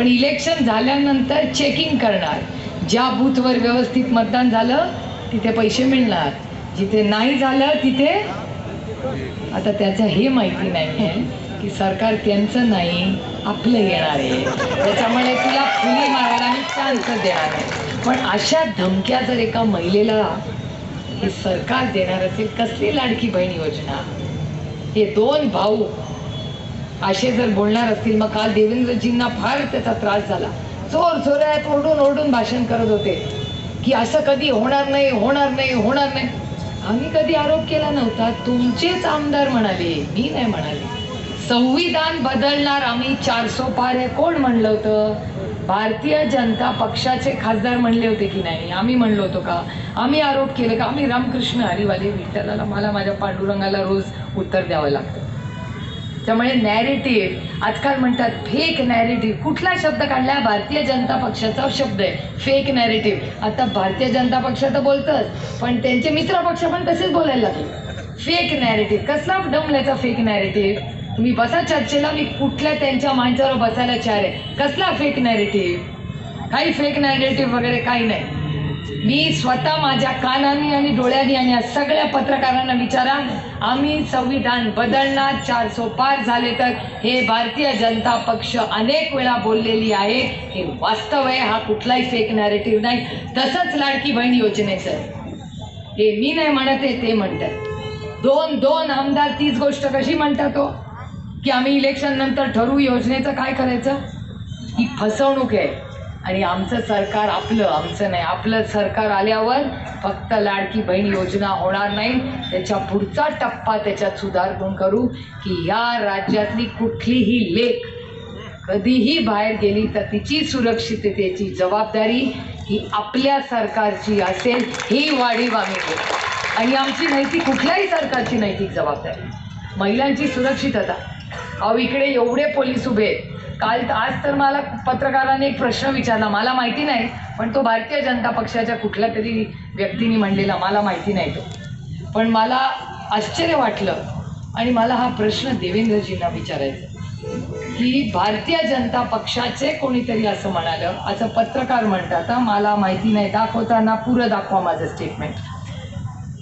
पण इलेक्शन झाल्यानंतर चेकिंग करणार. ज्या बूथवर व्यवस्थित मतदान झालं तिथे पैसे मिळणार. जिथे नाही झालं तिथे आता त्याचं हे माहिती नाही आहे की सरकार त्यांचं नाही आपलं येणार आहे. त्याच्यामुळे तुला फुली मारायला मी चान्स देणार आहे. पण अशा धमक्या जर एका महिलेला हे सरकार देणार असेल कसली लाडकी बहीण योजना? हे दोन भाऊ असे जर बोलणार असतील मग काल देवेंद्रजींना फार त्याचा त्रास झाला. चोर चोऱ्यात ओरडून ओरडून भाषण करत होते की असं कधी होणार नाही होणार नाही होणार नाही. आम्ही कधी आरोप केला नव्हता. तुमचेच आमदार म्हणाले मी नाही म्हणाले. संविधान बदलणार आम्ही चारसो पार आहे कोण म्हणलं होतं? भारतीय जनता पक्षाचे खासदार म्हणले होते की नाही? आम्ही म्हणलो होतो का? आम्ही आरोप केले का? आम्ही रामकृष्ण हरिवाले विठ्ठलाला मला माझ्या पांडुरंगाला रोज उत्तर द्यावं लागतं. त्यामुळे नॅरेटिव्ह आजकाल म्हणतात फेक नॅरेटिव्ह कुठला शब्द काढला? भारतीय जनता पक्षाचा शब्द आहे. फेक नॅरेटिव्ह आता भारतीय जनता पक्ष तर बोलतच पण त्यांचे मित्र पक्ष पण तसेच बोलायला लागले. फेक नॅरेटिव्ह कसला डमल्याचा फेक नॅरेटिव्ह तुम्ही बसा चर्चेला मी कुठल्या त्यांच्या माणसावर बसायला चार आहे? कसला फेक नॅरेटिव्ह काही फेक नॅरेटिव्ह वगैरे काही नाही. मी स्वतः माझ्या कानांनी आणि डोळ्यांनी आणि या सगळ्या पत्रकारांना विचारा आम्ही संविधान बदलणार चार पार झाले तर हे भारतीय जनता पक्ष अनेक वेळा बोललेली आहे. हे वास्तव आहे हा कुठलाही फेक नॅरेटिव्ह नाही. तसंच लाडकी बहीण योजनेचं आहे. हे मी नाही म्हणत आहे ते म्हणतात. दोन दोन आमदार तीच गोष्ट कशी म्हणतात हो? की आम्ही इलेक्शन नंतर ठरवू योजनेचं काय करायचं? ही फसवणूक आहे. आणि आमचं सरकार आपलं आमचं नाही आपलं सरकार आल्यावर फक्त लाडकी बहीण योजना होणार नाही. त्याच्या पुढचा टप्पा त्याच्यात सुधारून करू की या राज्यातली कुठलीही लेख कधीही बाहेर गेली तर तिची सुरक्षिततेची जबाबदारी ही आपल्या सरकारची असेल ही वाढीव आम्ही आणि आमची नैतिक कुठल्याही सरकारची नैतिक जबाबदारी. महिलांची सुरक्षितता. अहो इकडे एवढे पोलीस उभे आहेत. काल आज तर मला पत्रकाराने एक प्रश्न विचारला. मला माहिती नाही पण तो भारतीय जनता पक्षाच्या कुठल्या तरी व्यक्तीने म्हणलेला मला माहिती नाही तो. पण मला आश्चर्य वाटलं आणि मला हा प्रश्न देवेंद्रजींना विचारायचा. की भारतीय जनता पक्षाचे कोणीतरी असं म्हणालं असं पत्रकार म्हणतात मला माहिती नाही दाखवताना पुरं दाखवा माझं स्टेटमेंट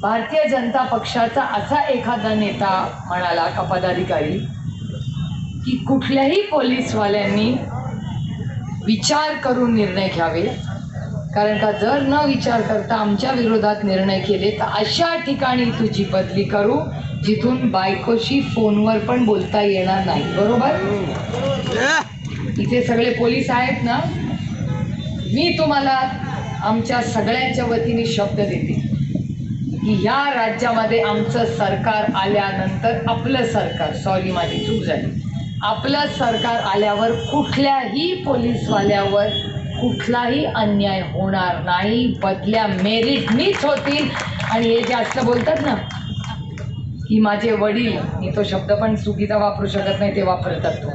भारतीय जनता पक्षाचा असा एखादा नेता म्हणाला का पदाधिकारी की कुठल्याही पोलीसवाल्यांनी विचार करून निर्णय घ्यावे. कारण का जर न विचार करता आमच्या विरोधात निर्णय केले तर अशा ठिकाणी तुझी बदली करू जिथून बायकोशी फोनवर पण बोलता येणार नाही. बरोबर? इथे सगळे पोलीस आहेत ना? मी तुम्हाला आमच्या सगळ्यांच्या वतीने शब्द देते. की ह्या राज्यामध्ये आमचं सरकार आल्यानंतर आपलं सरकार सॉरी माझी चूक झाली. आपलं सरकार आल्यावर कुठल्याही पोलीसवाल्यावर कुठलाही अन्याय होणार नाही. बदल्या मेरिटनीच होतील. आणि हे जास्त बोलतात ना की माझे वडील मी तो शब्द पण चुकीचा वापरू शकत नाही ते वापरतात तो.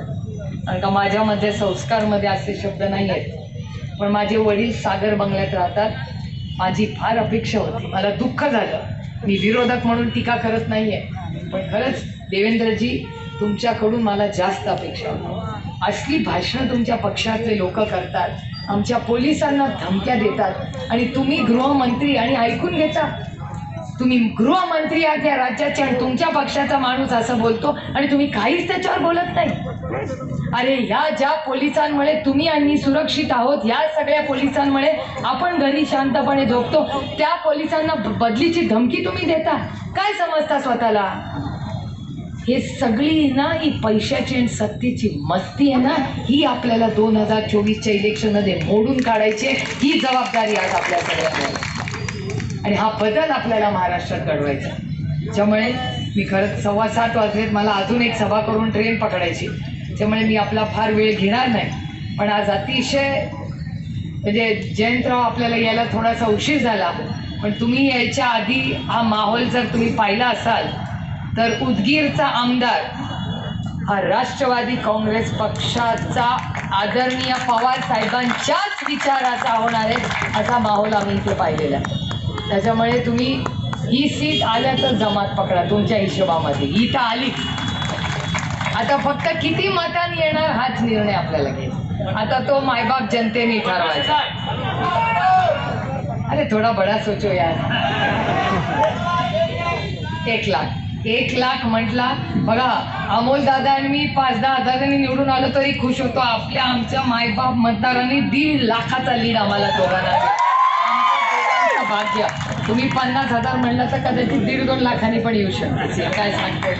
कारण का माझ्यामध्ये संस्कारमध्ये असे शब्द नाही आहेत. पण माझे वडील सागर बंगल्यात राहतात. माझी फार अपेक्षा होती. मला दुःख झालं. मी विरोधक म्हणून टीका करत नाही आहे पण खरंच देवेंद्रजी तुमच्याकडून मला जास्त अपेक्षा होती. असली भाषणं तुमच्या पक्षातले लोक करतात. आमच्या पोलिसांना धमक्या देतात. आणि तुम्ही गृहमंत्री आणि ऐकून घेता. तुम्ही गृहमंत्री आहात या राज्याचे आणि तुमच्या पक्षाचा माणूस असं बोलतो आणि तुम्ही काहीच त्याच्यावर बोलत नाही. अरे ह्या ज्या पोलिसांमुळे तुम्ही आणि सुरक्षित आहोत या सगळ्या पोलिसांमुळे आपण घरी शांतपणे झोपतो त्या पोलिसांना बदलीची धमकी तुम्ही देता. काय समजता स्वतःला? हे सगळी ना ही पैशाची आणि सत्तेची मस्ती आहे ना ही आपल्याला दोन हजार चोवीसच्या इलेक्शनमध्ये मोडून काढायची ही जबाबदारी आज आपल्या सगळ्यांना आणि हा बदल आपल्याला महाराष्ट्रात घडवायचा त्यामुळे मी खरंच सव्वा सात वाजलेत मला अजून एक सभा करून ट्रेन पकडायची. त्यामुळे मी आपला फार वेळ घेणार नाही. पण आज अतिशय म्हणजे जयंतराव आपल्याला यायला थोडासा उशीर झाला. पण तुम्ही यायच्या आधी हा माहोल जर तुम्ही पाहिला असाल तर उदगीरचा आमदार हा राष्ट्रवादी काँग्रेस पक्षाचा आदरणीय पवार साहेबांच्याच विचाराचा होणार आहे असा माहोल आम्ही इथे पाहिलेला आहे. त्याच्यामुळे तुम्ही ही सीट आल्या तर जमात पकडा तुमच्या हिशोबामध्ये. ही तर आलीच आता फक्त किती मतांनी येणार हाच निर्णय आपल्याला घ्यायचा आता तो मायबाप जनतेने ठरवायचा अरे थोडा बडा सोचो यार एक लाख. एक लाख म्हटला बघा अमोल दादा आणि मी पाच दहा हजारांनी निवडून आलो तरी खुश होतो. आपल्या आमच्या मायबाप मतदारांनी दीड लाखाचा लीड आम्हाला दोघांना भाग्य. तुम्ही पन्नास हजार म्हणला तर कदाचित दीड दोन लाखांनी पण येऊ शकता. काय सांगते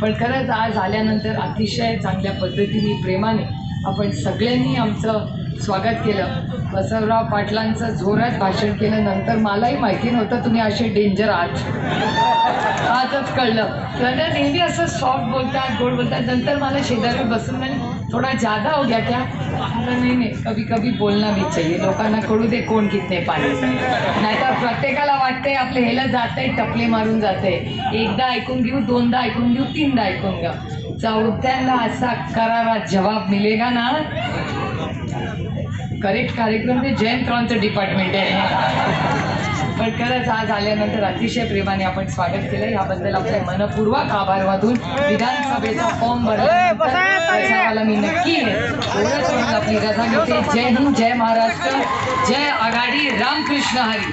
पण खरंच आज आल्यानंतर अतिशय चांगल्या पद्धतीने प्रेमाने आपण सगळ्यांनी आमचं स्वागत केलं. बसवराव पाटलांचं जोरात भाषण केलं. नंतर मलाही माहिती नव्हतं तुम्ही असे डेंजर आहात. आजच कळलं. त्यांना नेहमी असं सॉफ्ट बोलतात गोड बोलतात. नंतर मला शेजारी बसून म्हणे थोडा जादा हो गया क्या? नाही नाही. कभी कभी बोलना भी चाहिए. लोकांना कळू दे कोण कितने पाणी नाहीतर प्रत्येकाला वाटतंय आपलं ह्याला जातंय टपले मारून जाते एकदा ऐकून घेऊ दोनदा ऐकून घेऊ तीनदा ऐकून घेऊ चौथ्यांदा असा करारा जवाब मिलेगा ना? करेक्ट कार्यक्रम ते जयंतरावांचं डिपार्टमेंट आहे. पण खरंच आज आल्यानंतर अतिशय प्रेमाने आपण स्वागत केलं. याबद्दल आपले मनपूर्वक आभार वाधून विधानसभेचा फॉर्म भरला मी नक्की आपली रजा घेते जय हिंद जय महाराष्ट्र जय आघाडी रामकृष्ण हरी.